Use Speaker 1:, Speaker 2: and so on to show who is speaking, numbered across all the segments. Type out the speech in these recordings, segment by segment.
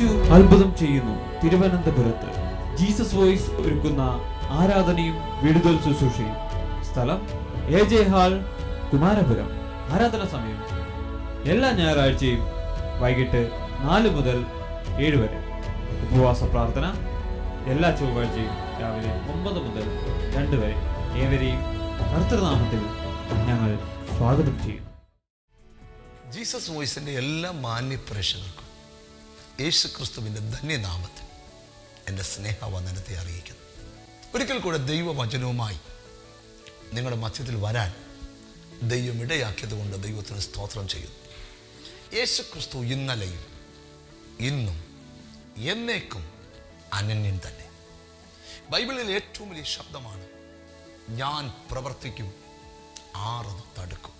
Speaker 1: യേശു അത്ഭുതം ചെയ്യുന്നു. തിരുവനന്തപുരത്ത് ജീസസ് വോയിസ് ഒരുക്കുന്ന ആരാധനയും വിടുതൽ ശുശ്രൂഷയും. സ്ഥലം എ ജെ ഹാൾ കുമാരപുരം. ആരാധന സമയം. എല്ലാ ഞായറാഴ്ചയും വൈകിട്ട് നാല് മുതൽ ഏഴ് വരെ. ഉപവാസ പ്രാർത്ഥന എല്ലാ ചൊവ്വാഴ്ചയും രാവിലെ ഒമ്പത് മുതൽ രണ്ട് വരെ. ഏവരെയും കർത്തൃനാമത്തിൽ ഞങ്ങൾ സ്വാഗതം ചെയ്യും
Speaker 2: ജീസസ് വോയിസിന്റെ എല്ലാ മാന്യ യേശു ക്രിസ്തുവിന്റെ ധന്യനാമത്തിൽ എന്റെ സ്നേഹവന്ദനത്തെ അറിയിക്കുന്നു. ഒരിക്കൽ കൂടെ ദൈവവചനവുമായി നിങ്ങളുടെ മധ്യത്തിൽ വരാൻ ദൈവം ഇടയാക്കിയത് കൊണ്ട് ദൈവത്തിന് സ്തോത്രം ചെയ്യുന്നു. യേശു ക്രിസ്തു ഇന്നലെയും ഇന്നും എന്നേക്കും അനന്യം തന്നെ. ബൈബിളിൽ ഏറ്റവും വലിയ ശബ്ദമാണ് ഞാൻ പ്രവർത്തിക്കും ആറത് തടുക്കും.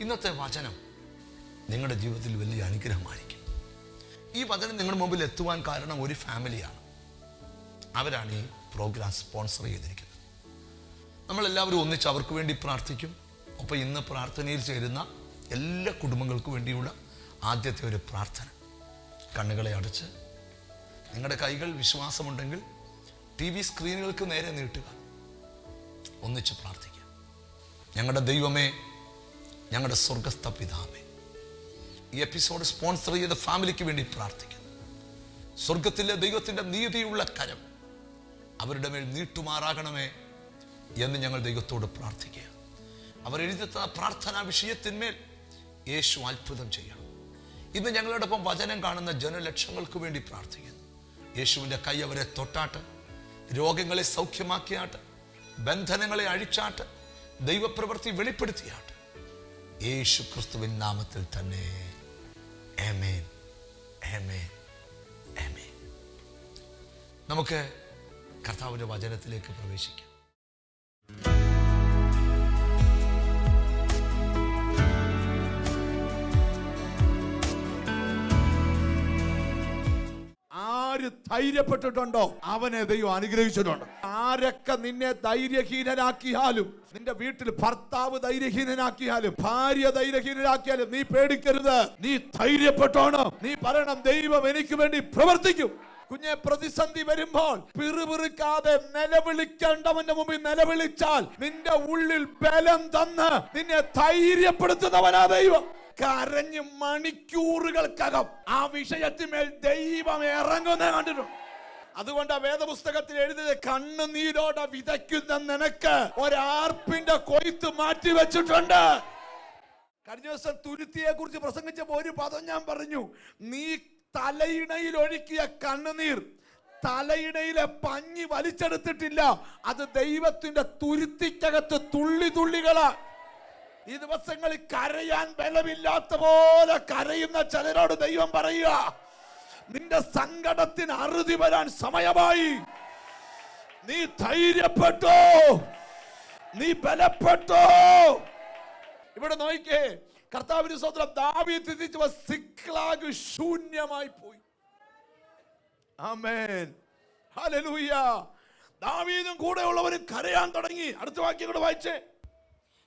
Speaker 2: ഇന്നത്തെ വചനം നിങ്ങളുടെ ജീവിതത്തിൽ വലിയ അനുഗ്രഹമായിരിക്കും. ഈ വചനം നിങ്ങളുടെ മുമ്പിൽ എത്തുവാൻ കാരണം ഒരു ഫാമിലിയാണ്. അവരാണ് ഈ പ്രോഗ്രാം സ്പോൺസർ ചെയ്തിരിക്കുന്നത്. നമ്മളെല്ലാവരും ഒന്നിച്ച് അവർക്ക് വേണ്ടി പ്രാർത്ഥിക്കും. അപ്പോൾ ഇന്ന് പ്രാർത്ഥനയിൽ ചേരുന്ന എല്ലാ കുടുംബങ്ങൾക്കും വേണ്ടിയുള്ള ആദ്യത്തെ ഒരു പ്രാർത്ഥന. കണ്ണുകളെ അടച്ച് നിങ്ങളുടെ കൈകൾ വിശ്വാസമുണ്ടെങ്കിൽ ടി വി സ്ക്രീനുകൾക്ക് നേരെ നീട്ടുക. ഒന്നിച്ച് പ്രാർത്ഥിക്കുക. ഞങ്ങളുടെ ദൈവമേ ഞങ്ങളുടെ സ്വർഗസ്ഥ പിതാവേ ഈ എപ്പിസോഡ് സ്പോൺസർ ചെയ്ത ഫാമിലിക്ക് വേണ്ടി പ്രാർത്ഥിക്കുന്നു. സ്വർഗത്തിലെ ദൈവത്തിന്റെ നീതിയുള്ള കരം അവരുടെ മേൽ നീട്ടുമാറാകണമേ എന്ന് ഞങ്ങൾ ദൈവത്തോട് പ്രാർത്ഥിക്കുക അവർ എഴുതിത്ത പ്രാർത്ഥനാ വിഷയത്തിന്മേൽ യേശു അത്ഭുതം ചെയ്യണം. ഇന്ന് ഞങ്ങളോടൊപ്പം വചനം കാണുന്ന ജനലക്ഷങ്ങൾക്ക് വേണ്ടി പ്രാർത്ഥിക്കുന്നു. യേശുവിന്റെ കൈ അവരെ തൊട്ടാട്ട് രോഗങ്ങളെ സൗഖ്യമാക്കിയാട്ട് ബന്ധനങ്ങളെ അഴിച്ചാട്ട് ദൈവപ്രവൃത്തി വെളിപ്പെടുത്തിയാട്ട്. യേശു ക്രിസ്തുവിൻ നാമത്തിൽ തന്നെ. ആമേൻ ആമേൻ ആമേൻ നമുക്ക് കർത്താവിന്റെ വചനത്തിലേക്ക് പ്രവേശിക്കാം.
Speaker 3: ആര് ധൈര്യപ്പെട്ടിട്ടുണ്ടോ? അവനെ ദൈവം അനുഗ്രഹിച്ചിട്ടുണ്ട്. ആരൊക്കെ നിന്നെ ധൈര്യഹീനനാക്കിയാലും നിന്റെ വീട്ടിൽ ഭർത്താവ് ധൈര്യഹീനനാക്കിയാലും ഭാര്യ ധൈര്യഹീനനാക്കിയാലും നീ പേടിക്കരുത്. നീ ധൈര്യപ്പെട്ടോണം. നീ പറയണം ദൈവം എനിക്ക് വേണ്ടി പ്രവർത്തിക്കും. കുഞ്ഞെ പ്രതിസന്ധി വരുമ്പോൾ പിറുപിറുക്കാതെ നിലവിളിക്കേണ്ടവന്റെ മുമ്പിൽ നിലവിളിച്ചാൽ നിന്റെ ഉള്ളിൽ ബലം തന്ന് നിന്നെ ധൈര്യപ്പെടുത്തുന്നവനാ ദൈവം. കരഞ്ഞ് മണിക്കൂറുകൾക്കകം ആ വിഷയത്തിന്മേൽ ദൈവം ഇറങ്ങുന്ന കണ്ടിട്ടുണ്ട് അതുകൊണ്ട് ആ വേദപുസ്തകത്തിൽ എഴുതിയത് കണ്ണുനീരോടെ വിതയ്ക്കുന്ന നിനക്ക് ഒരാർപ്പിന്റെ കൊയ്ത്ത് മാറ്റി വെച്ചിട്ടുണ്ട്. കഴിഞ്ഞ ദിവസം തുരുത്തിയെ കുറിച്ച് പ്രസംഗിച്ചപ്പോൾ ഒരു പദം ഞാൻ പറഞ്ഞു നീ തലയിണയിൽ ഒഴുക്കിയ കണ്ണുനീർ തലയിണയിലെ പഞ്ഞി വലിച്ചെടുത്തിട്ടില്ല. അത് ദൈവത്തിന്റെ തുരുത്തിക്കകത്ത് തുള്ളി തുള്ളികളാ. ഈ ദിവസങ്ങളിൽ കരയാൻ ബലമില്ലാത്ത പോലെ കരയുന്ന ചിലരോട് ദൈവം പറയുക നിന്റെ സങ്കടത്തിന് അറുതി വരാൻ സമയമായി. നീ ധൈര്യപ്പെട്ടോ. നീ ബലപ്പെട്ടോ. ഇവിടെ നോക്കിക്കേ കർത്താവിന് സ്വന്തം ദാവി തിരിച്ചു സിക്ലാഗ് ശൂന്യമായി പോയി. ആമേൻ. ഹല്ലേലൂയ. ദാവീദും കൂടെയുള്ളവരും കരയാൻ തുടങ്ങി. അടുത്ത വാക്യം കൂടെ വായിച്ചേ.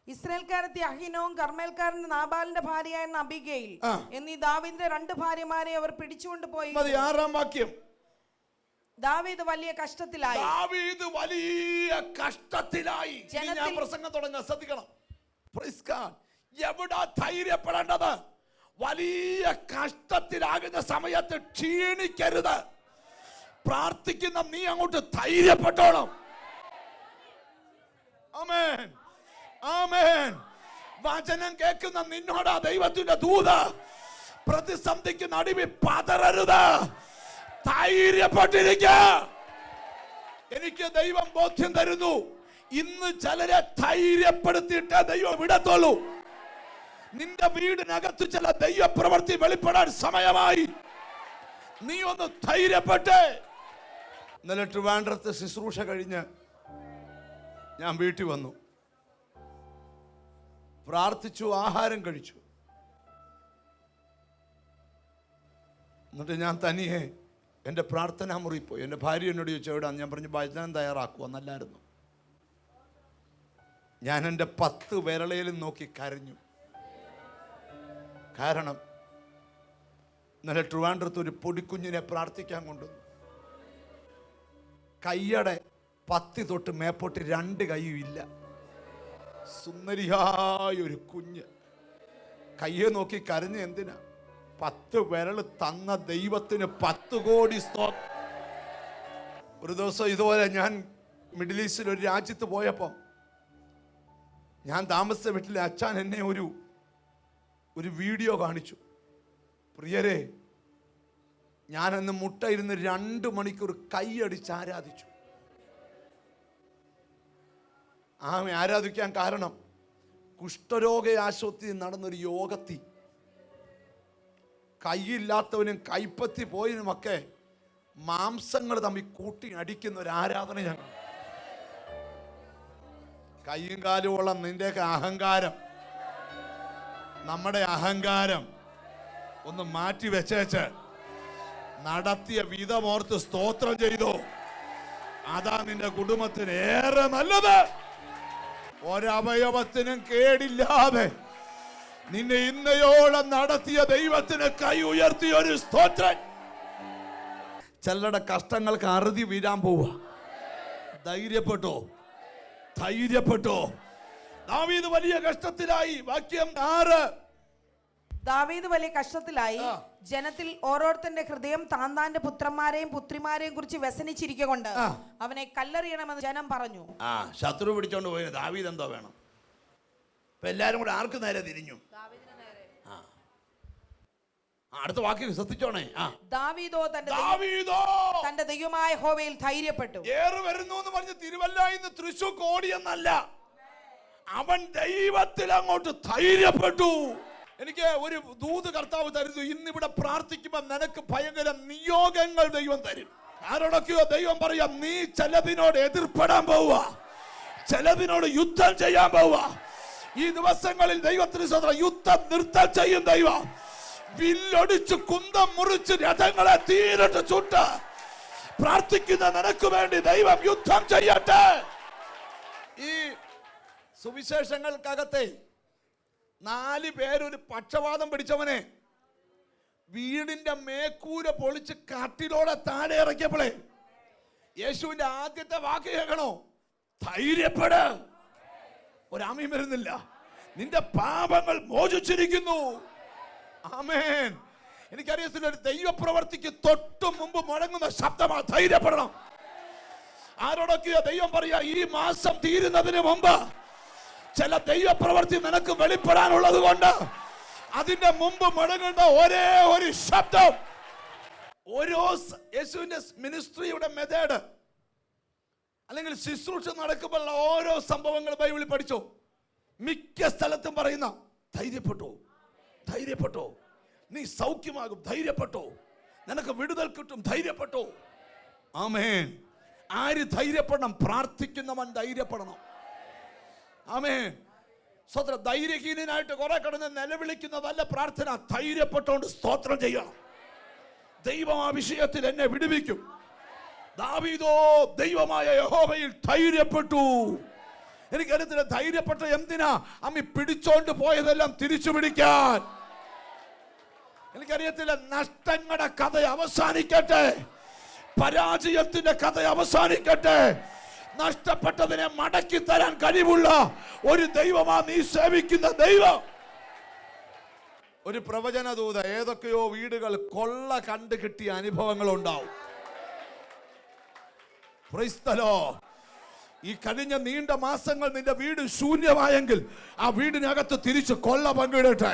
Speaker 4: ഇസ്രായേൽക്കാരത്തി അഹിനവും കർമ്മേൽക്കാരന്റെ നാബാലിന്റെ ഭാര്യയായ അബിഗയിൽ. എന്നീ ദാവിദിന്റെ രണ്ട് ഭാര്യമാരെ അവർ പിടിച്ചുകൊണ്ട് പോയി.
Speaker 3: ആറാം വാക്യം.
Speaker 4: ദാവീദ് വലിയ കഷ്ടത്തിലായി.
Speaker 3: ദാവീദ് വലിയ കഷ്ടത്തിലായി. ഞാൻ പ്രസംഗം തുടങ്ങാൻ ശ്രദ്ധിക്കണം. എവിടാ ധൈര്യപ്പെടേണ്ടത്? വലിയ കഷ്ടത്തിലാകുന്ന സമയത്ത് ക്ഷീണിക്കരുത്. പ്രാർത്ഥിക്കുന്ന നീ അങ്ങോട്ട് ധൈര്യപ്പെട്ടോണം. ആമേൻ. ആമേൻ. വചനം കേൾക്കുന്ന നിന്നോടാ ദൈവത്തിന്റെ ദൂത. പ്രതിസന്ധിക്ക് നടുവി പതറരുത്. ധൈര്യപ്പെട്ടിരിക്ക. എനിക്ക് ദൈവം ബോധ്യം തരുന്നു. ഇന്ന് ചിലരെ ധൈര്യപ്പെടുത്തിയിട്ട് ദൈവം വിടത്തുള്ളൂ. നിന്റെ വീടിനകത്ത് ചില ദൈവപ്രവൃത്തി വെളിപ്പെടാൻ സമയമായി. നീ ഒന്ന് ധൈര്യപ്പെട്ടേ. ഇന്നലെ ട്രിവാൻഡ്രത്ത് ശുശ്രൂഷ കഴിഞ്ഞ് ഞാൻ വീട്ടിൽ വന്നു. പ്രാർത്ഥിച്ചു ആഹാരം കഴിച്ചു. എന്നിട്ട് ഞാൻ തനിയെ എന്റെ പ്രാർത്ഥനാ പോയി. എന്റെ ഭാര്യ എന്നോട് ചോദിച്ചു എവിടെ? ഞാൻ പറഞ്ഞു ഭജനം തയ്യാറാക്കുക എന്നല്ലായിരുന്നു. ഞാൻ എന്റെ പത്ത് വിരളയിലും നോക്കി കരഞ്ഞു. കാരണം ഇന്നലെ ട്രിവാൻഡ്രത്ത് ഒരു പൊടിക്കുഞ്ഞിനെ പ്രാർത്ഥിക്കാൻ കൊണ്ടുവന്നു. കയ്യടെ പത്തി തൊട്ട് മേപ്പോട്ട് രണ്ട് കൈയും ഇല്ല. സുന്ദരിയായ ഒരു കുഞ്ഞ്. കയ്യെ നോക്കി കരഞ്ഞ് എന്തിനാ? പത്ത് വിരൽ തന്ന ദൈവത്തിന് പത്ത് കോടി സ്തോ ഒരു ദിവസം ഇതുപോലെ ഞാൻ മിഡിൽ ഈസ്റ്റിൽ ഒരു രാജ്യത്ത് പോയപ്പോൾ ഞാൻ താമസിച്ച വീട്ടിലെ അച്ഛൻ എന്നെ ഒരു ഒരു വീഡിയോ കാണിച്ചു. പ്രിയരെ ഞാനന്ന് മുട്ടയിരുന്ന് രണ്ട് മണിക്കൂർ കൈയടിച്ച് ആരാധിച്ചു. ആ ആരാധിക്കാൻ കാരണം കുഷ്ഠരോഗ ആശുപത്രി നടന്നൊരു യോഗത്തി. കൈയില്ലാത്തവനും കൈപ്പത്തി പോയതിനുമൊക്കെ മാംസങ്ങൾ തമ്മിൽ കൂട്ടി അടിക്കുന്ന ഒരു ആരാധനയാണ്. കൈയും ഉള്ള നിന്റെയൊക്കെ അഹങ്കാരം. നമ്മുടെ അഹങ്കാരം ഒന്ന് മാറ്റി വെച്ചേച്ച് നടത്തിയ വിധമോർത്ത് സ്തോത്രം ചെയ്തു. അതാ നിന്റെ കുടുംബത്തിന് ഏറെ നല്ലത്. ഒരവയവത്തിനും കേടില്ലാതെ നിന്നെ ഇന്നയോളം നടത്തിയ ദൈവത്തിന് കൈ ഉയർത്തിയ ഒരു സ്തോത്രം. ചിലരുടെ കഷ്ടങ്ങൾക്ക് അറുതി വീരാൻ പോവുക. ധൈര്യപ്പെട്ടോ? ധൈര്യപ്പെട്ടോ? നാം ഇത് വലിയ കഷ്ടത്തിലായി. വാക്യം ആറ്.
Speaker 4: ദാവീദ് വലിയ കഷ്ടത്തിലായി ജനത്തിൽ ഓരോരുത്തന്റെ ഹൃദയം താൻ താന്റെ പുത്രന്മാരെയും പുത്രിമാരെയും കുറിച്ച് വ്യസനിച്ചിരിക്കൊണ്ട് അവനെ കല്ലെറിയണമെന്ന് ജനം പറഞ്ഞു.
Speaker 3: ആ ശത്രു പിടിച്ചോണ്ട് പോയി. ദാവീദ് എന്തോ വേണം. ഇപ്പൊ എല്ലാരും കൂടെ ആർക്ക് നേരെ തിരിഞ്ഞു? ആ, അടുത്ത വാക്യം ശ്രദ്ധിച്ചോണേ
Speaker 4: ദാവീദോ തന്റെ
Speaker 3: ദാവീദോ!
Speaker 4: തന്റെ ദൈവമായ ഹോവയിൽ ധൈര്യപ്പെട്ടു.
Speaker 3: ഏറ് വരുന്നു എന്ന് പറഞ്ഞ് തിരുവല്ല ഇന്ന് തൃശൂർ കോടിയെന്നല്ല അവൻ ദൈവത്തിൽ അങ്ങോട്ട് ധൈര്യപ്പെട്ടു. എനിക്ക് ഒരു ദൂത് കർത്താവ് തരുന്നു. ഇന്നിവിടെ പ്രാർത്ഥിക്കുമ്പോൾ നിനക്ക് ഭയങ്കര നിയോഗങ്ങൾ ദൈവം തരും. ആരോടൊക്കെയോ ദൈവം പറയാം നീ ചിലതിനോട് എതിർപ്പെടാൻ പോവുക. ചിലതിനോട് യുദ്ധം ചെയ്യാൻ പോവുക. ഈ ദിവസങ്ങളിൽ ദൈവത്തിന് സ്വന്തം യുദ്ധം നിർത്തം ചെയ്യും ദൈവം. വില്ലൊടിച്ച് കുന്തം മുറിച്ച് രഥങ്ങളെ തീരിട്ട് ചുട്ട്. പ്രാർത്ഥിക്കുന്ന നിനക്ക് വേണ്ടി ദൈവം യുദ്ധം ചെയ്യട്ടെ. ഈ സുവിശേഷങ്ങൾക്കകത്തെ നാല് പേരൊരു പക്ഷവാദം പിടിച്ചവനെ. വീടിന്റെ മേക്കൂര പൊളിച്ച് കാട്ടിലൂടെ താഴെ ഇറക്കിയപ്പോളെ യേശുവിന്റെ ആദ്യത്തെ വാക്ക് കേൾക്കണോ? ധൈര്യപ്പെട്. ഒരാമയും വരുന്നില്ല. നിന്റെ പാപങ്ങൾ മോചിച്ചിരിക്കുന്നു. ആമേൻ. എനിക്കറിയത്തില്ല ഒരു ദൈവപ്രവർത്തിക്ക് തൊട്ടു മുമ്പ് മുഴങ്ങുന്ന ശബ്ദമാണ് ധൈര്യപ്പെടണം. ആരോടൊക്കെയോ ദൈവം പറയാ ഈ മാസം തീരുന്നതിന് മുമ്പ് ചില ദൈവപ്രവർത്തി നിനക്ക് വെളിപ്പെടാനുള്ളത് കൊണ്ട് അതിന്റെ മുമ്പ് മുടങ്ങേണ്ട ഒരേ ഒരു ശബ്ദം. ഓരോ യേശുവിന്റെ മിനിസ്ട്രിയുടെ മെത്തേഡ് അല്ലെങ്കിൽ ശുശ്രൂഷ നടക്കുമ്പോഴുള്ള ഓരോ സംഭവങ്ങൾ ബൈബിളിൽ പഠിച്ചോ. മിക്ക സ്ഥലത്തും പറയുന്ന ധൈര്യപ്പെട്ടോ ധൈര്യപ്പെട്ടോ. നീ സൗഖ്യമാകും ധൈര്യപ്പെട്ടോ. നിനക്ക് വിടുതൽ കിട്ടും ധൈര്യപ്പെട്ടോ. ആമേൻ. ആര് ധൈര്യപ്പെടണം? പ്രാർത്ഥിക്കുന്നവൻ ധൈര്യപ്പെടണം. ആമേൻ. സ്വത്ര ധൈര്യഹീനനായിട്ട് കുറെ കിടന്ന് നിലവിളിക്കുന്നതല്ല പ്രാർത്ഥന ധൈര്യപ്പെട്ടുകൊണ്ട് സ്തോത്രം ചെയ്യണം ദൈവം ആ വിഷയത്തിൽ എന്നെ വിടുവിക്കും. ദാവീദോ ദൈവമായ യഹോബയിൽ ധൈര്യപ്പെട്ടു. എനിക്കറിയത്തില്ല ധൈര്യപ്പെട്ട എന്തിനാ? അമ്മി പിടിച്ചോണ്ട് പോയതെല്ലാം തിരിച്ചു പിടിക്കാൻ. എനിക്കറിയത്തില്ല നഷ്ടങ്ങളുടെ കഥ അവസാനിക്കട്ടെ. പരാജയത്തിന്റെ കഥ അവസാനിക്കട്ടെ. നഷ്ടപ്പെട്ടതിനെ മടക്കി തരാൻ കഴിവുള്ള ഒരു ദൈവമാ നീ സേവിക്കുന്ന ദൈവം. ഒരു പ്രവചന ദൂത ഏതൊക്കെയോ വീടുകൾ കൊള്ള കണ്ടു കിട്ടിയ അനുഭവങ്ങൾ ഉണ്ടാവും ക്രൈസ്തലോ ഈ കഴിഞ്ഞ നീണ്ട മാസങ്ങൾ നിന്റെ വീട് ശൂന്യമായെങ്കിൽ ആ വീടിനകത്ത് തിരിച്ച് കൊള്ള പങ്കിടട്ടെ.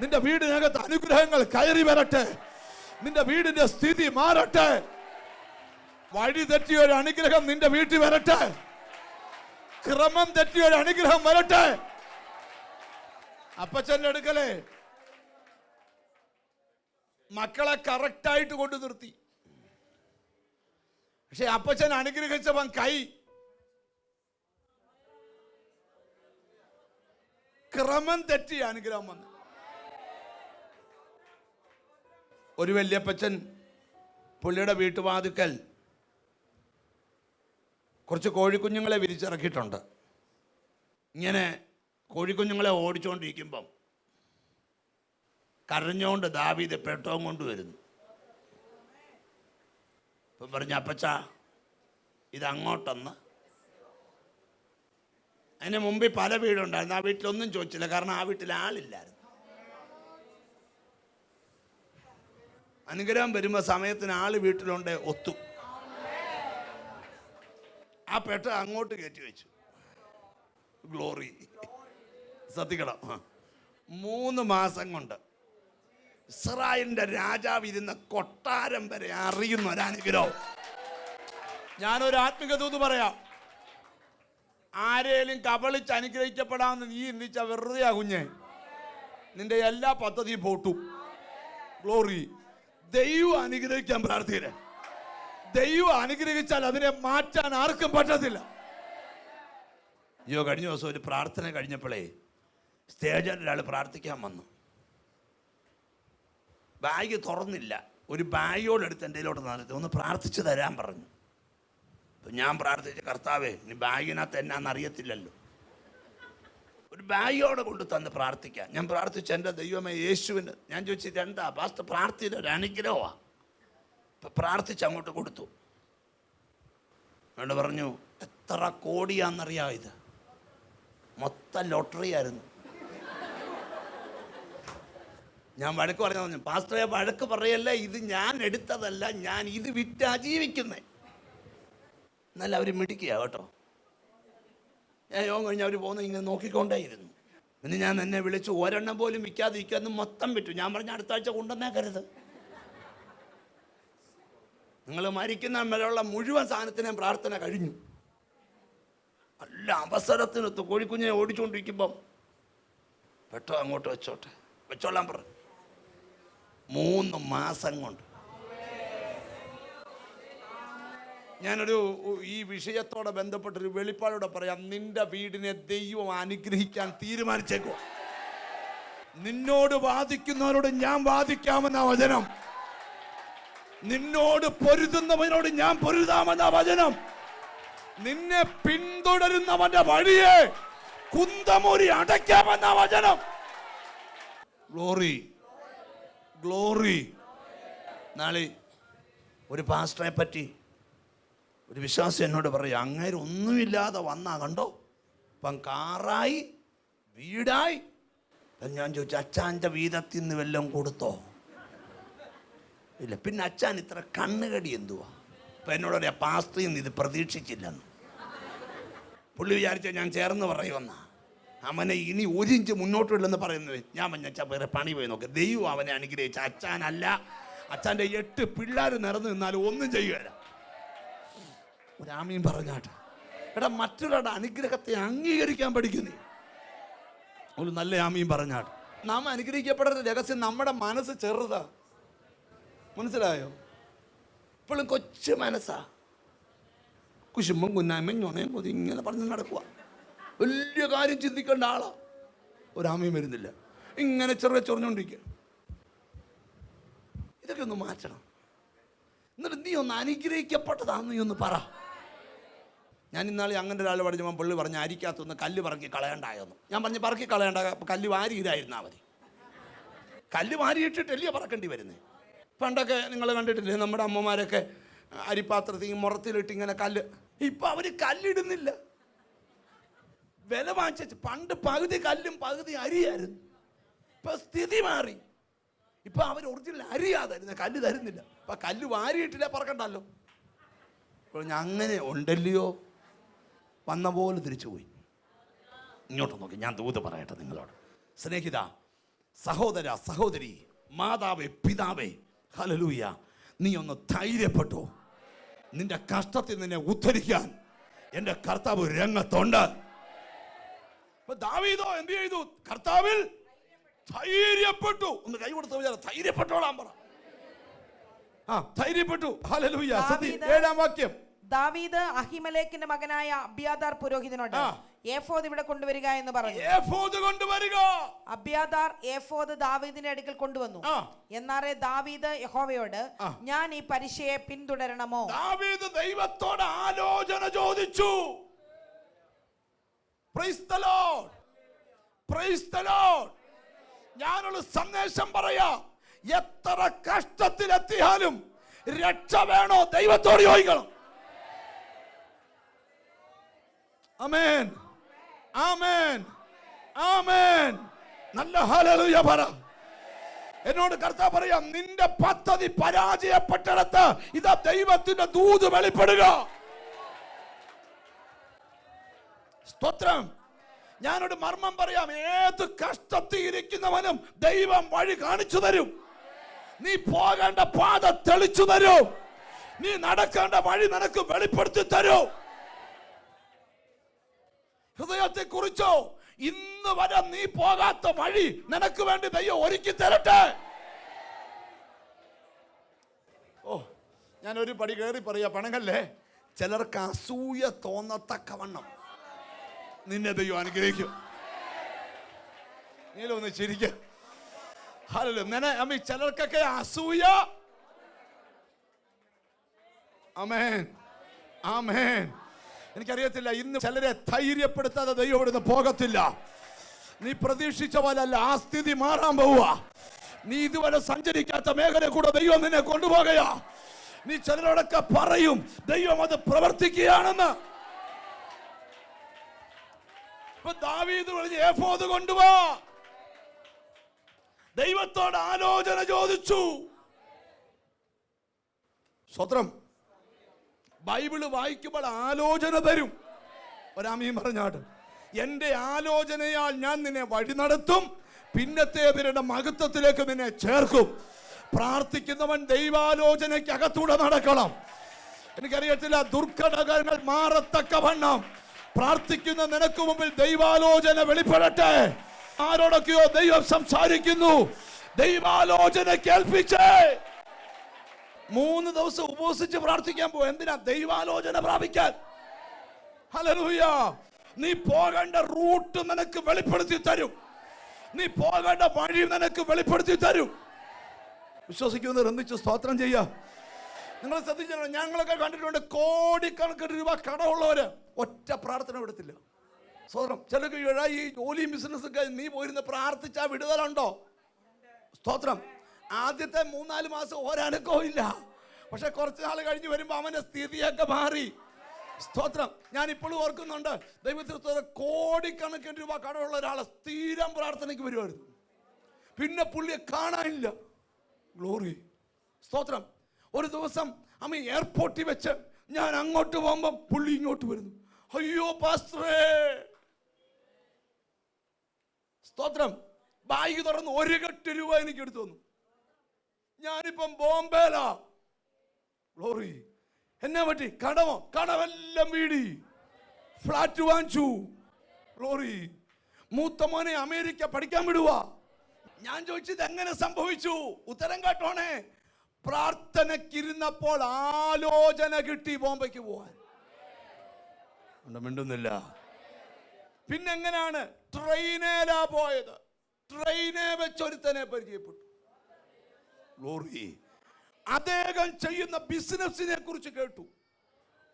Speaker 3: നിന്റെ വീടിനകത്ത് അനുഗ്രഹങ്ങൾ കയറി വരട്ടെ. നിന്റെ വീടിന്റെ സ്ഥിതി മാറട്ടെ. വഴി തെറ്റിയ ഒരു അനുഗ്രഹം നിന്റെ വീട്ടിൽ വരട്ടെ. ക്രമം തെറ്റിയ ഒരു അനുഗ്രഹം വരട്ടെ. അപ്പച്ചന്റെ അടുക്കലേ മക്കളെ കറക്റ്റായിട്ട് കൊണ്ടു നിർത്തി. പക്ഷെ അപ്പച്ചൻ അനുഗ്രഹിച്ചവൻ കൈ. ക്രമം തെറ്റി അനുഗ്രഹം വന്നു. ഒരു വല്യപ്പച്ചൻ പുള്ളിയുടെ വീട്ടുവാതുക്കൽ കുറച്ച് കോഴിക്കുഞ്ഞുങ്ങളെ വിരിച്ചിറക്കിയിട്ടുണ്ട്. ഇങ്ങനെ കോഴിക്കുഞ്ഞുങ്ങളെ ഓടിച്ചുകൊണ്ടിരിക്കുമ്പം കരഞ്ഞുകൊണ്ട് ദാവീദ് പെട്ടവും കൊണ്ടുവരുന്നു. ഇപ്പം പറഞ്ഞു അപ്പച്ച ഇത് അങ്ങോട്ടൊന്ന് അതിന് മുമ്പിൽ പല വീടുണ്ടായിരുന്നു. ആ വീട്ടിലൊന്നും ചോദിച്ചില്ല. കാരണം ആ വീട്ടിൽ ആളില്ലായിരുന്നു. അനുഗ്രഹം വരുമ്പോൾ സമയത്തിന് ആൾ വീട്ടിലുണ്ട് ഒത്തു. ആ പെട്ട അങ്ങോട്ട് കയറ്റി വെച്ചു. ഗ്ലോറി. ശ്രദ്ധിക്കണം. മൂന്ന് മാസം കൊണ്ട് ഇസ്രായേലിന്റെ രാജാവ് ഇരുന്ന കൊട്ടാരം വരെ അറിയുന്ന ഒരു അനുഗ്രഹം. ഞാനൊരു ആത്മിക ദൂത് പറയാം. ആരേലും കബളിച്ച് അനുഗ്രഹിക്കപ്പെടാമെന്ന് നീ ചിന്തിച്ച വെറുതെ കുഞ്ഞെ. നിന്റെ എല്ലാ പദ്ധതിയും പോട്ടു. ഗ്ലോറി. ദൈവം അനുഗ്രഹിക്കാൻ പ്രാർത്ഥിക്കരുത് ദൈവം അനുഗ്രഹിച്ചാൽ അതിനെ മാറ്റാൻ ആർക്കും പറ്റത്തില്ല അയ്യോ കഴിഞ്ഞ ദിവസം ഒരു പ്രാർത്ഥന കഴിഞ്ഞപ്പോഴേ സ്റ്റേജിൽ ഒരാൾ പ്രാർത്ഥിക്കാൻ വന്നു ബാഗ് തുറന്നില്ല ഒരു ബാഗിയോടെടുത്ത് എന്റെ കയ്യിലോട്ട് നടത്തി ഒന്ന് പ്രാർത്ഥിച്ചു തരാൻ പറഞ്ഞു അപ്പം ഞാൻ പ്രാർത്ഥിച്ച കർത്താവേ ഇനി ബാഗിനകത്ത് എന്നാന്ന് അറിയത്തില്ലല്ലോ ഒരു ബാഗോടെ കൊണ്ട് തന്ന് പ്രാർത്ഥിക്കാം ഞാൻ പ്രാർത്ഥിച്ച എന്റെ ദൈവമേ യേശുവിന് ഞാൻ ചോദിച്ചത് രണ്ടാ പാസ്റ്റർ പ്രാർത്ഥിച്ച ഒരു അനുഗ്രഹമാണ് പ്രാർത്ഥിച്ച് അങ്ങോട്ട് കൊടുത്തു. അതുകൊണ്ട് പറഞ്ഞു എത്ര കോടിയാണെന്നറിയാം ഇത്? മൊത്ത ലോട്ടറി ആയിരുന്നു. ഞാൻ വഴക്ക് പറഞ്ഞു പറഞ്ഞു പാസ്റ്ററെ വഴക്ക് പറയല്ല ഇത് ഞാൻ എടുത്തതല്ല ഞാൻ ഇത് വിറ്റ് ജീവിക്കുന്നേ. എന്നല്ല അവർ മിടിക്കുക കേട്ടോ. ഞാൻ യോഗം കഴിഞ്ഞ് അവർ പോകുന്ന ഇങ്ങനെ നോക്കിക്കൊണ്ടേയിരുന്നു. പിന്നെ ഞാൻ എന്നെ വിളിച്ചു ഒരെണ്ണം പോലും വിൽക്കാതിരിക്കുക എന്ന് മൊത്തം വിറ്റു. ഞാൻ പറഞ്ഞ അടുത്ത ആഴ്ച കൊണ്ടുവന്നേക്കരുത്. നിങ്ങൾ മരിക്കുന്ന വരെയുള്ള മുഴുവൻ സാധനത്തിനെയും പ്രാർത്ഥന കഴിഞ്ഞു. നല്ല അവസരത്തിനൊത്ത് കോഴിക്കുഞ്ഞിനെ ഓടിച്ചുകൊണ്ടിരിക്കുമ്പം പെട്ടോ അങ്ങോട്ട് വെച്ചോട്ടെ. വെച്ചോളാം പറ. മൂന്ന് മാസം കൊണ്ട്. ഞാനൊരു ഈ വിഷയത്തോടെ ബന്ധപ്പെട്ടൊരു വെളിപ്പാടോടെ പറയാം. നിന്റെ വീടിനെ ദൈവം അനുഗ്രഹിക്കാൻ തീരുമാനിച്ചേക്കോ. നിന്നോട് വാദിക്കുന്നവരോട് ഞാൻ വാദിക്കാമെന്ന വചനം. നിന്നോട് പൊരുതുന്നവനോട് ഞാൻ പൊരുതാമെന്ന വചനം. നിന്നെ പിന്തുടരുന്നവന്റെ വഴിയെ കുന്തമൂരി അടയ്ക്കാമെന്ന വചനം. ഗ്ലോറി. ഗ്ലോറി. നാളെ ഒരു പാസ്റ്ററെ പറ്റി ഒരു വിശ്വാസം എന്നോട് പറയും അങ്ങേര് ഒന്നുമില്ലാതെ വന്നാ കണ്ടോ? ഇപ്പം കാറായി വീടായി. ഞാൻ ചോദിച്ചു അച്ചാന്റെ വീതത്തിൽ നിന്ന് വല്ലതും കൊടുത്തോ? ഇല്ല. പിന്നെ അച്ഛൻ ഇത്ര കണ്ണുകടി എന്തുവാ? അപ്പം എന്നോട് പറയാം പാസ്ത്രിയിൽ നിന്ന് ഇത് പ്രതീക്ഷിച്ചില്ലെന്ന്. പുള്ളി വിചാരിച്ച ഞാൻ ചേർന്ന് പറയുമെന്ന. അവനെ ഇനി ഒരു ഇഞ്ച് മുന്നോട്ടില്ലെന്ന് പറയുന്നത് ഞാൻ പറഞ്ഞ വേറെ പണി പോയി നോക്ക്. ദൈവം അവനെ അനുഗ്രഹിച്ച അച്ഛനല്ല. അച്ഛന്റെ എട്ട് പിള്ളേർ നിറഞ്ഞു നിന്നാലും ഒന്നും ചെയ്യുകയില്ല. ഒരാമീൻ പറഞ്ഞാട്ടെ എടാ മറ്റൊരാളുടെ അനുഗ്രഹത്തെ അംഗീകരിക്കാൻ പഠിക്കുന്നേ ഒരു നല്ല ആമീൻ പറഞ്ഞാട്ടെ നാം അനുഗ്രഹിക്കപ്പെടുന്ന രഹസ്യം നമ്മുടെ മനസ്സ് ചെറുതാ. മനസ്സിലായോ? ഇപ്പോഴും കൊച്ചു മനസ്സാ. കുശുമ്പും കുന്നായ്മയും ഞൊണയും കൊതി ഇങ്ങനെ പറഞ്ഞ് നടക്കുക വലിയ കാര്യം ചിന്തിക്കേണ്ട ആളാ. ഒരാമയും വരുന്നില്ല. ഇങ്ങനെ ചെറിയ ചൊറിഞ്ഞുകൊണ്ടിരിക്കുക ഇതൊക്കെ ഒന്ന് മാറ്റണം. എന്നിട്ട് നീ ഒന്ന് അനുഗ്രഹിക്കപ്പെട്ടതാന്ന് നീ ഒന്ന് പറ. ഞാൻ ഇന്നാളെ അങ്ങനെ ഒരാൾ ഞാൻ പുള്ളി പറഞ്ഞ അരിക്കകത്തൊന്ന് കല്ല് പറക്കി കളയണ്ടായെന്ന്. ഞാൻ പറഞ്ഞ് പറക്കി കളയണ്ട കല്ല് വാരി ഇതായിരുന്നാൽ മതി. കല്ല് വാരിയിട്ടിട്ടല്ലേ പറക്കേണ്ടി വരുന്നത് പണ്ടൊക്കെ നിങ്ങൾ കണ്ടിട്ടില്ലേ നമ്മുടെ അമ്മമാരൊക്കെ അരിപ്പാത്രത്തിൽ മുറത്തിലിട്ട് ഇങ്ങനെ കല്ല്. ഇപ്പൊ അവർ കല്ലിടുന്നില്ല. വില വാങ്ങിച്ചു പണ്ട് പകുതി കല്ലും പകുതി അരിയായിരുന്നു. ഇപ്പൊ സ്ഥിതി മാറി. ഇപ്പൊ അവർ ഒറിജിനൽ അരിയാ കല്ല് തരുന്നില്ല. അപ്പൊ കല്ല് വാരിയിട്ടില്ല പറക്കണ്ടല്ലോ. ഞാൻ അങ്ങനെ ഉണ്ടല്ലയോ? വന്ന പോലെ തിരിച്ചു പോയി. ഇങ്ങോട്ട് നോക്കി ഞാൻ ദൂത് പറയട്ടെ നിങ്ങളോട്. സ്നേഹിത സഹോദര സഹോദരി മാതാവേ പിതാവേ ഹലലൂയ നീ ഒന്ന് ധൈര്യപ്പെട്ടു. നിന്റെ കഷ്ടത്തിൽ നിന്നെ ഉദ്ധരിക്കാൻ എന്റെ കർത്താവ് രംഗത്തുണ്ട്. അപ്പൊ ദാവീദോ എന്ത് ചെയ്തു? കർത്താവിൽ ധൈര്യപ്പെട്ടു. ഒന്ന് കൈ കൊടുത്ത വിചാരം. ധൈര്യപ്പെട്ടോളാൻ പറ. ആ ധൈര്യപ്പെട്ടു. ഹലലൂയ ഏഴാം വാക്യം.
Speaker 4: ദാവീദ് അഹിമലേക്കിന്റെ മകനായ അബ്യാദാർ പുരോഹിതനോട്. ഏഫോദ് ഇവിടെ കൊണ്ടുവരിക എന്ന് പറഞ്ഞു.
Speaker 3: ഏഫോദ് കൊണ്ടുവരിക.
Speaker 4: അബ്യാദാർ ഏഫോദ് ദാവീദിന്റെ അടുക്കൽ കൊണ്ടുവന്നു. എന്നാറേ ദാവീദ് യഹോവയോട് ഞാൻ ഈ പരിശയെ പിന്തുടരണമോ?
Speaker 3: ദാവീദ് ദൈവത്തോട് ആലോചന ചോദിച്ചു. ഞാനൊരു സന്ദേശം പറയാ. എത്ര കഷ്ടത്തിലെത്തിയാലും രക്ഷ വേണോ ദൈവത്തോട് ചോദിക്കണം. അമേൻ ആമേൻ. ആമേൻ. നല്ല ഹല്ലേലൂയ പറ. എന്നോട് കർത്താവ് പറയാം നിന്റെ പദ്ധതി പരാജയപ്പെട്ടിടത്ത് ഇതാ ദൈവത്തിന്റെ ദൂത് വെളിപ്പെടുക. സ്തോത്രം. ഞാനൊരു മർമ്മം പറയാം ഏത് കഷ്ടത്തിൽ ഇരിക്കുന്നവനും ദൈവം വഴി കാണിച്ചു തരും. നീ പോകേണ്ട പാത തെളിച്ചു തരും. നീ നടക്കേണ്ട വഴി നിനക്ക് വെളിപ്പെടുത്തി തരും. ഹൃദയത്തെ കുറിച്ചോ ഇന്ന് വരെ നീ പോകാത്ത വഴി നിനക്ക് വേണ്ടി ദൈവം ഒരുക്കി തരട്ടെ. ഓ ഞാൻ ഒരു പടി കയറി പറയാ പണങ്ങല്ലേ? ചിലർക്ക് അസൂയ തോന്നത്തക്കവണ്ണം നിന്നെ ദൈവം അനുഗ്രഹിക്കും. നീലൊന്ന് ചിരിക്ക. ഹലോ നിന അമ്മ ചിലർക്കൊക്കെ അസൂയ. അമേൻ ആമേൻ. എനിക്കറിയത്തില്ല ഇന്ന് ചിലരെ ധൈര്യപ്പെടുത്താതെ ദൈവം ഇവിടുന്ന് പോകത്തില്ല. നീ പ്രതീക്ഷിച്ച പോലല്ല ആ സ്ഥിതി മാറാൻ പോവുക. നീ ഇതുവരെ സഞ്ചരിക്കാത്ത മേഖല കൂടെ ദൈവം നിന്നെ കൊണ്ടുപോകയാ. നീ ചിലരോടൊക്കെ പറയും ദൈവം അത് പ്രവർത്തിക്കുകയാണെന്ന്. ദാവീദ് കൊണ്ടുപോ ദൈവത്തോട് ആലോചന ചോദിച്ചു. സ്വത്രം ബൈബിൾ വായിക്കുമ്പോൾ ആലോചന തരും. ഒരാമീൻ പറഞ്ഞാട്ട് എന്റെ ആലോചനയാൽ ഞാൻ നിന്നെ വഴി നടത്തും പിന്നത്തേതിരുടെ മഹത്വത്തിലേക്ക് നിന്നെ ചേർക്കും. പ്രാർത്ഥിക്കുന്നവൻ ദൈവാലോചനയ്ക്ക് അകത്തൂടെ നടക്കണം. എനിക്കറിയത്തില്ല ദുർഘടകങ്ങൾ മാറത്തക്കവണ്ണം പ്രാർത്ഥിക്കുന്ന നിനക്ക് മുമ്പിൽ ദൈവാലോചന വെളിപ്പെടട്ടെ. ആരോടൊക്കെയോ ദൈവം സംസാരിക്കുന്നു ദൈവാലോചന കേൾപ്പിച്ചേ. മൂന്ന് ദിവസം ഉപവസിച്ച് പ്രാർത്ഥിക്കാൻ പോകും എന്തിനാ? ദൈവാലോചന പ്രാപിക്കാൻ. ഹല്ലേലൂയ. നീ പോകേണ്ട റൂട്ട് നിനക്ക് വെളിപ്പെടുത്തി തരും. നീ പോകേണ്ട വഴി നിനക്ക് വെളിപ്പെടുത്തി തരും. വിശ്വസിക്കുന്നവർ എന്തിച്ച് സ്തോത്രം ചെയ്യ. നിങ്ങൾ ശ്രദ്ധിച്ചു ഞങ്ങളൊക്കെ കണ്ടിട്ടുണ്ട് കോടിക്കണക്കിന് രൂപ കടമുള്ളവര് ഒറ്റ പ്രാർത്ഥന വിടത്തില്ല. സ്തോത്രം. ചിലർക്ക് ഈ ജോലിയും ബിസിനസ്സൊക്കെ നീ പോയിരുന്ന് പ്രാർത്ഥിച്ചാ വിടുതലുണ്ടോ? സ്തോത്രം. ആദ്യത്തെ മൂന്നാൽ മാസം ഒരനക്കവും ഇല്ല പക്ഷെ കുറച്ച് നാൾ കഴിഞ്ഞ് വരുമ്പോൾ അവന്റെ സ്ഥിതിയൊക്കെ മാറി. സ്തോത്രം. ഞാൻ ഇപ്പോഴും ഓർക്കുന്നുണ്ട് ദൈവത്തിൽ കോടിക്കണക്കിന് രൂപ കടമുള്ള ഒരാളെ സ്ഥിരം പ്രാർത്ഥനയ്ക്ക് വരുമായിരുന്നു പിന്നെ പുള്ളിയെ കാണാനില്ല. ഗ്ലോറി. സ്തോത്രം. ഒരു ദിവസം അമ്മ എയർപോർട്ടിൽ വെച്ച് ഞാൻ അങ്ങോട്ട് പോകുമ്പോൾ പുള്ളി ഇങ്ങോട്ട് വരുന്നു. അയ്യോ പാസ്റ്ററേ. സ്തോത്രം. ബാഗ് തുറന്ന് ഒരു കെട്ട് രൂപ എനിക്ക് എടുത്തു തന്നു. ഞാനിപ്പം ബോംബേലാ. ഗ്ലോറി എന്നെ പറ്റി കടമോ? കടമെല്ലാം വീടി. ഫ്ലാറ്റ് വാങ്ങിച്ചു. ഗ്ലോറി മൂത്ത മോനെ അമേരിക്ക പഠിക്കാൻ വിടുക. ഞാൻ ചോദിച്ചത് എങ്ങനെ സംഭവിച്ചു? ഉത്തരം കേട്ടോണേ. പ്രാർത്ഥനക്കിരുന്നപ്പോൾ ആലോചന കിട്ടി ബോംബെക്ക് പോവാൻ. മിണ്ടുന്നില്ല. പിന്നെങ്ങനെയാണ് ട്രെയിനേലാ പോയത്. ട്രെയിനെ വെച്ചൊരുത്തനെ പരിചയപ്പെട്ടു. ഗ്ലോറി അദ്ദേഹം ചെയ്യുന്ന ബിസിനസ്സിനെ കുറിച്ച് കേട്ടു.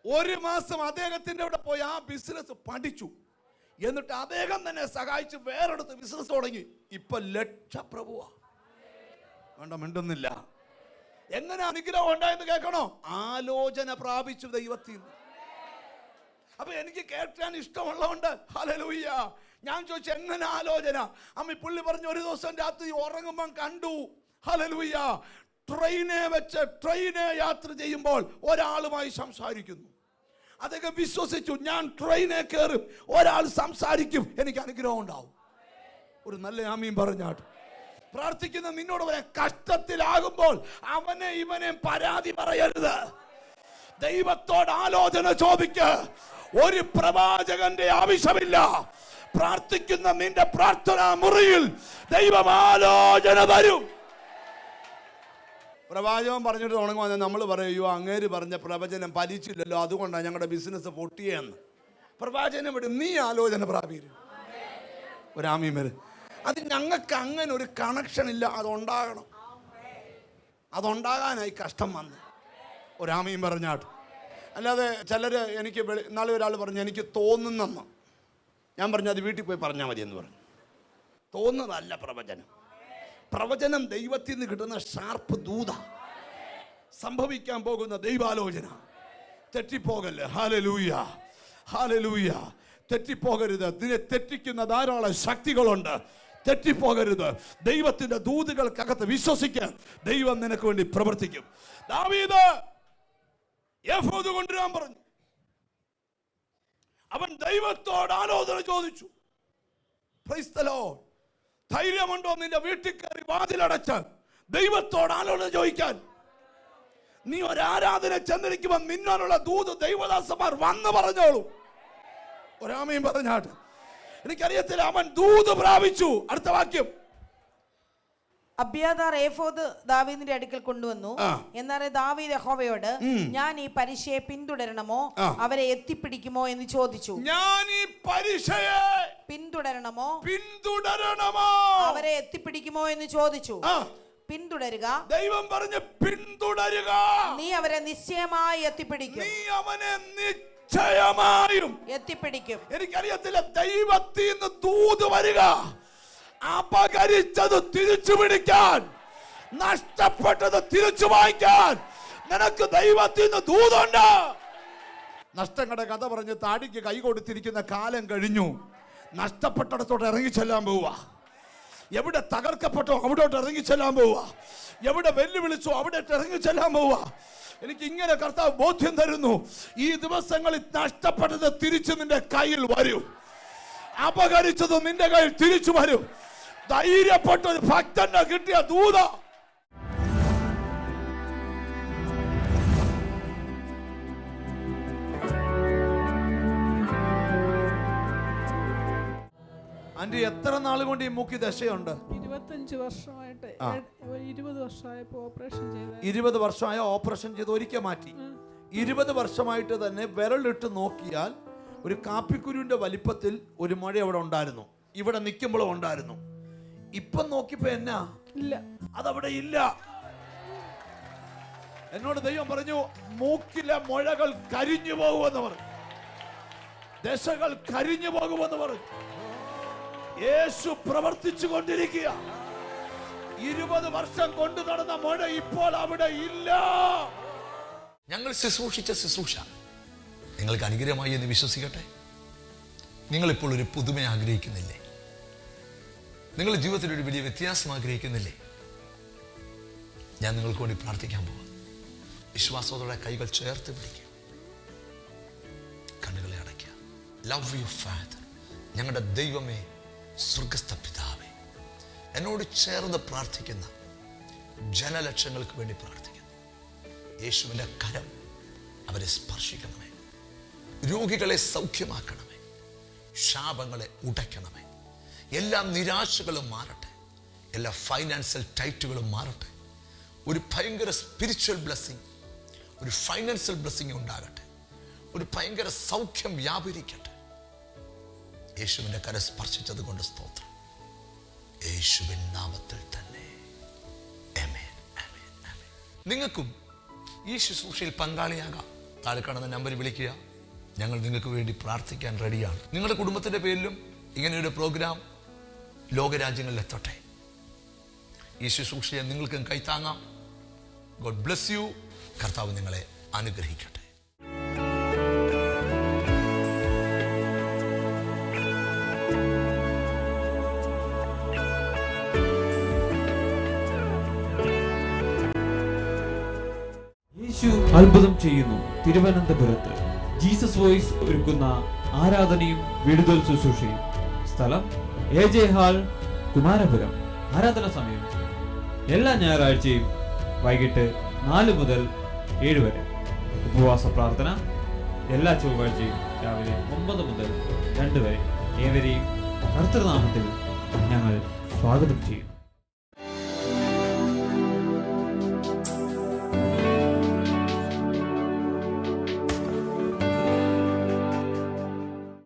Speaker 3: ഒരു മാസം അദ്ദേഹത്തിന്റെ അവിടെ പോയി ആ ബിസിനസ് പഠിച്ചു. എന്നിട്ട് അദ്ദേഹം തന്നെ സഹായിച്ച് വേറെടുത്ത് ബിസിനസ് തുടങ്ങി. ഇപ്പൊ ലക്ഷപ്രഭുവാ. വേണ്ട മിണ്ടുന്നില്ല. എങ്ങനെ അനുഗ്രഹം ഉണ്ടായെന്ന് കേൾക്കണോ? ആലോചന പ്രാപിച്ചു ദൈവത്തിൽ അപ്പൊ എനിക്ക് കേൾക്കാൻ ഇഷ്ടമുള്ളതുകൊണ്ട് ഹലലൂയ്യ ഞാൻ ചോദിച്ചു എങ്ങനെ ആലോചന? അമ്മ പുള്ളി പറഞ്ഞു ഒരു ദിവസം രാത്രി ഉറങ്ങുമ്പം കണ്ടു. ഹലലൂയ്യ ട്രെയിനെ വെച്ച് ട്രെയിനെ യാത്ര ചെയ്യുമ്പോൾ ഒരാളുമായി സംസാരിക്കുന്നു. അതൊക്കെ വിശ്വസിച്ചു. ഞാൻ ട്രെയിനെ കയറും. ഒരാൾ സംസാരിക്കും. എനിക്ക് അനുഗ്രഹം ഉണ്ടാവും. ഒരു നല്ല ആമീൻ പറഞ്ഞാട്ട് പ്രാർത്ഥിക്കുന്ന നിന്നോട് പറയാം. കഷ്ടത്തിലാകുമ്പോൾ അവനെ ഇവനെ പരാതി പറയരുത്. ദൈവത്തോട് ആലോചന ചോദിക്ക. ഒരു പ്രവാചകന്റെ ആവശ്യമില്ല. പ്രാർത്ഥിക്കുന്ന നിന്റെ പ്രാർത്ഥനാ മുറിയിൽ ദൈവം ആലോചന തരും. പ്രവാചകൻ പറഞ്ഞിട്ട് തുടങ്ങുവാൻ നമ്മൾ പറയുമോ അങ്ങേര് പറഞ്ഞ പ്രവചനം പലിച്ചില്ലല്ലോ അതുകൊണ്ടാണ് ഞങ്ങളുടെ ബിസിനസ് പൊട്ടിയെന്ന്. പ്രവാചകനെ വിടും നീ ആലോചന പ്രാപിക്കും ഒരാമീൻ വരും. അത് ഞങ്ങൾക്ക് അങ്ങനെ ഒരു കണക്ഷൻ ഇല്ല അതുണ്ടാകണം. അതുണ്ടാകാനായി കഷ്ടം വന്നു. ഒരാമീൻ പറഞ്ഞാട്ട്. അല്ലാതെ ചിലർ എനിക്ക് വെളി നാളെ ഒരാൾ പറഞ്ഞു എനിക്ക് തോന്നുന്നെന്ന്. ഞാൻ പറഞ്ഞു അത് വീട്ടിൽ പോയി പറഞ്ഞാൽ മതി എന്ന് പറഞ്ഞു. തോന്നുന്നതല്ല പ്രവചനം. പ്രവചനം ദൈവത്തിൽ നിന്ന് കിട്ടുന്ന ഷാർപ്പ് ദൂത. സംഭവിക്കാൻ പോകുന്ന ദൈവാലോചന. തെറ്റിപ്പോകല്ലേ? Hallelujah hallelujah തെറ്റിപ്പോകരുത്. ഇതിനെ തെറ്റിക്കുന്ന ധാരാളം ശക്തികളുണ്ട്. തെറ്റിപ്പോകരുത്. ദൈവത്തിന്റെ ദൂതുകൾക്കകത്ത് വിശ്വസിക്കാൻ ദൈവം നിനക്ക് വേണ്ടി പ്രവർത്തിക്കും. ദാവീദ് കൊണ്ടുവരാൻ പറഞ്ഞു. അവൻ ദൈവത്തോട് ആലോചന ചോദിച്ചു. Lord. ധൈര്യമുണ്ടോ നിന്റെ വീട്ടിൽ കയറി വാതിലടച്ച് ദൈവത്തോട് ആലോചന ചോദിക്കാൻ? നീ ഒരു ആരാധന ചെന്നിരിക്കുമ്പോൾ നിന്നോടുള്ള ദൂത് ദൈവദാസന്മാർ വന്ന് പറഞ്ഞോളൂ. ഒരാമയും പറഞ്ഞാട്ട് എനിക്കറിയത്തില്ല അവൻ ദൂത് പ്രാപിച്ചു. അടുത്ത വാക്യം
Speaker 4: അബ്യാദാർ ഏഫോദ് ദാവീദിന്റെ അടുക്കൽ കൊണ്ടുവന്നു. എന്നാൽ ദാവീദ് യഹോവയോട് ഞാൻ ഈ പരീക്ഷയെ പിന്തുടരണമോ? അവരെ എത്തിപ്പിടിക്കുമോ? എന്ന് ചോദിച്ചു.
Speaker 3: ഞാൻ ഈ പരീക്ഷയെ
Speaker 4: പിന്തുടരണമോ?
Speaker 3: പിന്തുടരണമോ?
Speaker 4: അവരെ എത്തിപ്പിടിക്കുമോ? എന്ന് ചോദിച്ചു. പിന്തുടരുക.
Speaker 3: ദൈവം പറഞ്ഞ് പിന്തുടരുക.
Speaker 4: നീ അവരെ നിശ്ചയമായി എത്തിപ്പിടിക്കും.
Speaker 3: നീ അവനെ നിശ്ചയമായും.
Speaker 4: എത്തിപ്പിടിക്കും.
Speaker 3: എനിക്കറിയത്തില്ല ദൈവത്തിൽ നിന്ന് ദൂത് വരിക. അപകരിച്ചത് തിരിച്ചു പിടിക്കാൻ നഷ്ടപ്പെട്ടത് തിരിച്ചു വാങ്ങിക്കാൻ നിനക്ക് ദൈവത്തിൽ നിന്ന് ദൂതുണ്ട്. നഷ്ടങ്ങളുടെ കഥ പറഞ്ഞ് താടിക്ക് കൈ കൊടുത്തിരിക്കുന്ന കാലം കഴിഞ്ഞു. നഷ്ടപ്പെട്ടിടത്തോട്ട് ഇറങ്ങിച്ചെല്ലാൻ പോവുക. എവിടെ തകർക്കപ്പെട്ടോ അവിടോട്ട് ഇറങ്ങിച്ചെല്ലാൻ പോവുക. എവിടെ വെല്ലുവിളിച്ചോ അവിടെ ഇറങ്ങി ഇറങ്ങിച്ചെല്ലാൻ പോവുക. എനിക്ക് ഇങ്ങനെ കർത്താവ് ബോധ്യം തരുന്നു. ഈ ദിവസങ്ങളിൽ നഷ്ടപ്പെട്ടത് തിരിച്ചു നിന്റെ കയ്യിൽ വരും. അപകരിച്ചത് നിന്റെ കയ്യിൽ തിരിച്ചു വരും. ധൈര്യപ്പെട്ട ഒരു ഭക്തന്റെ കിട്ടിയ ദൂത. ആന്റി എത്ര നാൾ കൊണ്ട് ഈ മൂക്കി ദശയുണ്ട്?
Speaker 5: ഇരുപത്തഞ്ച് വർഷമായിട്ട് ഇരുപത് ഓപ്പറേഷൻ ചെയ്ത.
Speaker 3: ഇരുപത് വർഷമായ ഓപ്പറേഷൻ ചെയ്ത് ഒരിക്കൽ മാറ്റി. ഇരുപത് വർഷമായിട്ട് തന്നെ വിരലിട്ട് നോക്കിയാൽ ഒരു കാപ്പിക്കുരുവിന്റെ വലിപ്പത്തിൽ ഒരു മഴ അവിടെ ഉണ്ടായിരുന്നു. ഇവിടെ നിൽക്കുമ്പോഴും ഉണ്ടായിരുന്നു. ഇപ്പം നോക്കിപ്പോ എന്നാ?
Speaker 5: ഇല്ല.
Speaker 3: അതവിടെ ഇല്ല. എന്നോട് ദൈവം പറഞ്ഞു മൂക്കിലെ മുഴകൾ കരിഞ്ഞു പോകുമെന്ന് പറഞ്ഞു. ദശകൾ കരിഞ്ഞു പോകുമെന്ന് പറഞ്ഞു. യേശു പ്രവർത്തിച്ചു കൊണ്ടിരിക്കുക. ഇരുപത് വർഷം കൊണ്ടു നടന്ന മുഴ ഇപ്പോൾ അവിടെ ഇല്ല.
Speaker 2: ഞങ്ങൾ ശുശ്രൂഷിച്ച ശുശ്രൂഷ. നിങ്ങൾക്ക് അനുഗ്രഹമായി എന്ന് വിശ്വസിക്കട്ടെ? നിങ്ങളിപ്പോൾ ഒരു പുതുമ ആഗ്രഹിക്കുന്നില്ലേ? നിങ്ങൾ ജീവിതത്തിൽ ഒരു വലിയ വ്യത്യാസം ആഗ്രഹിക്കുന്നില്ലേ? ഞാൻ നിങ്ങൾക്ക് വേണ്ടി പ്രാർത്ഥിക്കാൻ പോകും വിശ്വാസത്തോടെ കൈകൾ ചേർത്ത് പിടിക്കുക. കണ്ണുകളെ അടയ്ക്കുക. ലവ് യു ഫാദർ ഞങ്ങളുടെ ദൈവമേ സ്വർഗസ്ഥ പിതാവേ. എന്നോട് ചേർന്ന് പ്രാർത്ഥിക്കുന്ന ജനലക്ഷങ്ങൾക്ക് വേണ്ടി പ്രാർത്ഥിക്കുന്നു. യേശുവിന്റെ കരം അവരെ സ്പർശിക്കണമേ. രോഗികളെ സൗഖ്യമാക്കണമേ. ശാപങ്ങളെ ഉടയ്ക്കണമേ. എല്ലാ നിരാശകളും മാറട്ടെ. എല്ലാ ഫൈനാൻഷ്യൽ ടൈറ്റുകളും മാറട്ടെ. ഒരു ഭയങ്കര സ്പിരിച്വൽ ബ്ലെസ്സിങ് ഒരു ഫൈനാൻഷ്യൽ ബ്ലെസ്സിങ് ഉണ്ടാകട്ടെ. ഒരു ഭയങ്കര സൗഖ്യം വ്യാപരിക്കട്ടെ. യേശുവിന്റെ കര സ്പർശിച്ചത് കൊണ്ട് സ്തോത്രം. യേശുവിൻ നാമത്തിൽ തന്നെ. നിങ്ങൾക്കും ഈ ശുശ്രൂഷയിൽ പങ്കാളിയാകാം. താഴെ കാണുന്ന നമ്പർ വിളിക്കുക. ഞങ്ങൾ നിങ്ങൾക്ക് വേണ്ടി പ്രാർത്ഥിക്കാൻ റെഡിയാണ് നിങ്ങളുടെ കുടുംബത്തിന്റെ പേരിലും ഇങ്ങനെയൊരു പ്രോഗ്രാം ലോകരാജ്യങ്ങളിൽ എത്തട്ടെ. ഈ ശുശ്രൂഷയെ നിങ്ങൾക്കും കൈത്താങ്ങാം ഗോഡ് ബ്ലെസ് യു കർത്താവ് നിങ്ങളെ അനുഗ്രഹിക്കട്ടെ.
Speaker 1: അത്ഭുതം ചെയ്യുന്നു തിരുവനന്തപുരത്ത്. ജീസസ് വോയിസ് ഒരുക്കുന്ന ആരാധനയും വിടുതൽ ശുശ്രൂഷയും. സ്ഥലം എ ജെ ഹാൾ കുമാരപുരം ആരാധന സമയം. എല്ലാ ഞായറാഴ്ചയും വൈകിട്ട് നാല് മുതൽ ഏഴ് വരെ. ഉപവാസ പ്രാർത്ഥന എല്ലാ ചൊവ്വാഴ്ചയും രാവിലെ ഒമ്പത് മുതൽ രണ്ട് വരെ. ഏവരെയും കർത്തൃനാമത്തിൽ ഞങ്ങൾ സ്വാഗതം ചെയ്യുന്നു